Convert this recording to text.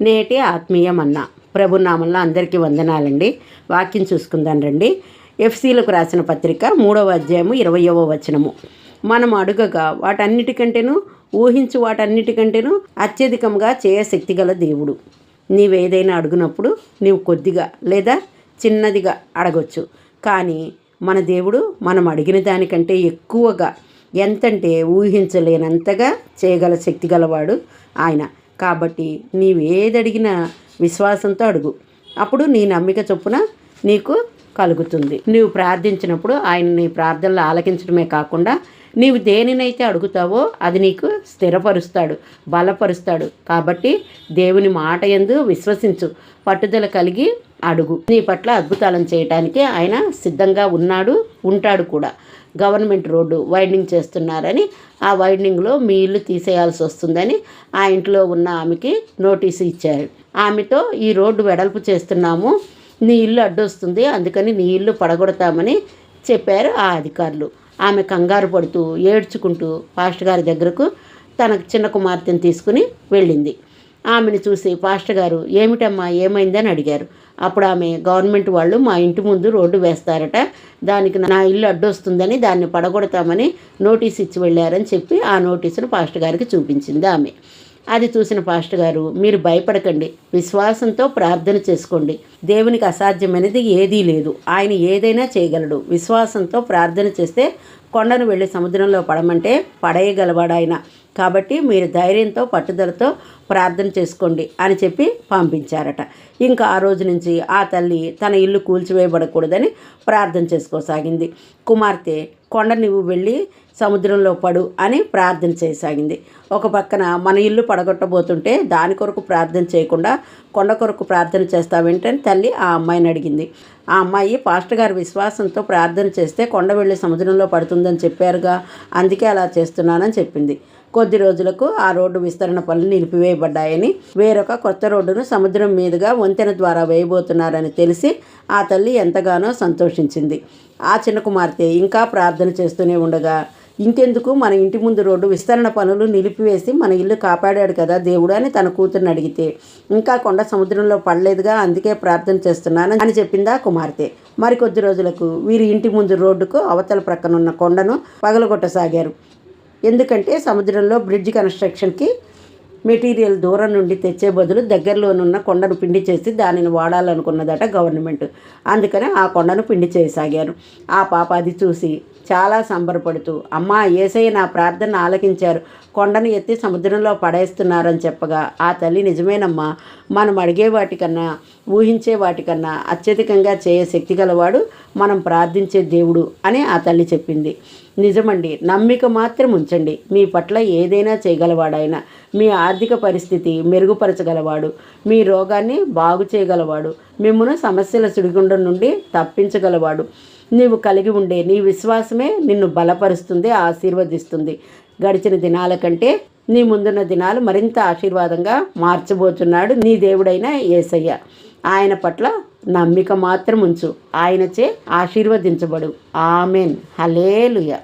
నేటి ఆత్మీయమన్న ప్రభునామంలో అందరికీ వందనాలండి. వాక్యం చూసుకుందాం రండి. ఎఫ్సీలకు రాసిన పత్రిక మూడవ అధ్యాయము ఇరవయవ వచనము. మనం అడుగగా వాటన్నిటికంటేను ఊహించు వాటన్నిటికంటేను అత్యధికంగా చేయశక్తి గల దేవుడు. నీవేదైనా అడుగునప్పుడు నీవు కొద్దిగా లేదా చిన్నదిగా అడగొచ్చు. కానీ మన దేవుడు మనం అడిగిన దానికంటే ఎక్కువగా ఎంతంటే ఊహించలేనంతగా చేయగల శక్తి గలవాడు ఆయన. కాబట్టి నీవు ఏది అడిగినా విశ్వాసంతో అడుగు. అప్పుడు నీ నమ్మిక చొప్పున నీకు కలుగుతుంది. నీవు ప్రార్థించినప్పుడు ఆయన నీ ప్రార్థనలు ఆలకించడమే కాకుండా నీవు దేనినైతే అడుగుతావో అది నీకు స్థిరపరుస్తాడు బలపరుస్తాడు. కాబట్టి దేవుని మాట ఎందు విశ్వసించు. పట్టుదల కలిగి అడుగు. నీ పట్ల అద్భుతాలను చేయటానికి ఆయన సిద్ధంగా ఉన్నాడు ఉంటాడు కూడా. గవర్నమెంట్ రోడ్డు వైడింగ్ చేస్తున్నారని ఆ వైడింగ్లో మీ ఇల్లు తీసేయాల్సి వస్తుందని ఆ ఇంట్లో ఉన్న ఆమెకి నోటీసు ఇచ్చారు. ఆమెతో ఈ రోడ్డు వెడల్పు చేస్తున్నాము నీ ఇల్లు అడ్డొస్తుంది అందుకని నీ ఇల్లు పడగొడతామని చెప్పారు ఆ అధికారులు. ఆమె కంగారు పడుతూ ఏడ్చుకుంటూ పాస్ట్ గారి దగ్గరకు తన చిన్న కుమార్తెను తీసుకుని వెళ్ళింది. ఆమెను చూసి పాస్టర్ గారు ఏమిటమ్మా ఏమైందని అడిగారు. అప్పుడు ఆమె గవర్నమెంట్ వాళ్ళు మా ఇంటి ముందు రోడ్డు వేస్తారట. దానికి నా ఇల్లు అడ్డొస్తుందని దాన్ని పడగొడతామని నోటీస్ ఇచ్చి వెళ్ళారని చెప్పి ఆ నోటీసును పాస్టర్ గారికి చూపించింది ఆమె. అది చూసిన పాస్టర్ గారు మీరు భయపడకండి. విశ్వాసంతో ప్రార్థన చేసుకోండి. దేవునికి అసాధ్యమైనది ఏదీ లేదు. ఆయన ఏదైనా చేయగలడు. విశ్వాసంతో ప్రార్థన చేస్తే కొండను వెళ్ళి సముద్రంలో పడమంటే పడేయగలవాడు ఆయన కాబట్టి మీరు ధైర్యంతో పట్టుదలతో ప్రార్థన చేసుకోండి అని చెప్పి పంపించారట. ఇంకా ఆ రోజు నుంచి ఆ తల్లి తన ఇల్లు కూల్చివేయబడకూడదని ప్రార్థన చేసుకోసాగింది. కుమార్తె కొండ నువ్వు వెళ్ళి సముద్రంలో పడు అని ప్రార్థన చేయసాగింది ఒక పక్కన మన ఇల్లు పడగొట్టబోతుంటే దాని కొరకు ప్రార్థన చేయకుండా కొండ కొరకు ప్రార్థన చేస్తావేంటని తల్లి ఆ అమ్మాయిని అడిగింది. ఆ అమ్మాయి పాస్టర్ గారి విశ్వాసంతో ప్రార్థన చేస్తే కొండ వెళ్ళి సముద్రంలో పడుతుందని చెప్పారుగా అందుకే అలా చేస్తున్నానని చెప్పింది. కొద్ది రోజులకు ఆ రోడ్డు విస్తరణ పనులు నిలిపివేయబడ్డాయని వేరొక కొత్త రోడ్డును సముద్రం మీదుగా వంతెన ద్వారా వేయబోతున్నారని తెలిసి ఆ తల్లి ఎంతగానో సంతోషించింది. ఆ చిన్న కుమార్తె ఇంకా ప్రార్థన చేస్తూనే ఉండగా ఇంకెందుకు? మన ఇంటి ముందు రోడ్డు విస్తరణ పనులు నిలిపివేసి మన ఇల్లు కాపాడాడు కదా దేవుడు అని తన కూతుర్ని అడిగితే ఇంకా కొండ సముద్రంలో పడలేదుగా అందుకే ప్రార్థన చేస్తున్నాను అని చెప్పింది ఆ కుమార్తె. మరికొద్ది రోజులకు వీరి ఇంటి ముందు రోడ్డుకు అవతల ప్రక్కనున్న కొండను పగలగొట్టసాగారు. ఎందుకంటే సముద్రంలో బ్రిడ్జ్ కన్స్ట్రక్షన్కి మెటీరియల్ దూరం నుండి తెచ్చే బదులు దగ్గరలోనున్న కొండను పిండి చేసి దానిని వాడాలనుకున్నదట గవర్నమెంట్. అందుకనే ఆ కొండను పిండి చేయసాగారు ఆ పాప అది చూసి చాలా సంబరపడుతూ అమ్మా ఏసయ్య నా ప్రార్థన ఆలకించారు. కొండను ఎత్తి సముద్రంలో పడేస్తున్నారని చెప్పగా ఆ తల్లి నిజమేనమ్మా. మనం అడిగే వాటికన్నా ఊహించే వాటికన్నా అత్యధికంగా చేయ శక్తి గలవాడు మనం ప్రార్థించే దేవుడు అని ఆ తల్లి చెప్పింది. నిజమండి. నమ్మిక మాత్రం ఉంచండి. మీ పట్ల ఏదైనా చేయగలవాడైనా మీ ఆర్థిక పరిస్థితి మెరుగుపరచగలవాడు మీ రోగాన్ని బాగు చేయగలవాడు మిమ్మల్ని సమస్యల సుడిగుండం నుండి తప్పించగలవాడు. నీవు కలిగి ఉండే నీ విశ్వాసమే నిన్ను బలపరుస్తుంది ఆశీర్వదిస్తుంది. గడిచిన దినాల కంటే నీ ముందున్న దినాలు మరింత ఆశీర్వాదంగా మార్చబోతున్నాడు నీ దేవుడైన ఏసయ్య. ఆయన పట్ల నమ్మిక మాత్రం ఉంచు. ఆయనచే ఆశీర్వదించబడు. ఆమెన్. హలేలుయ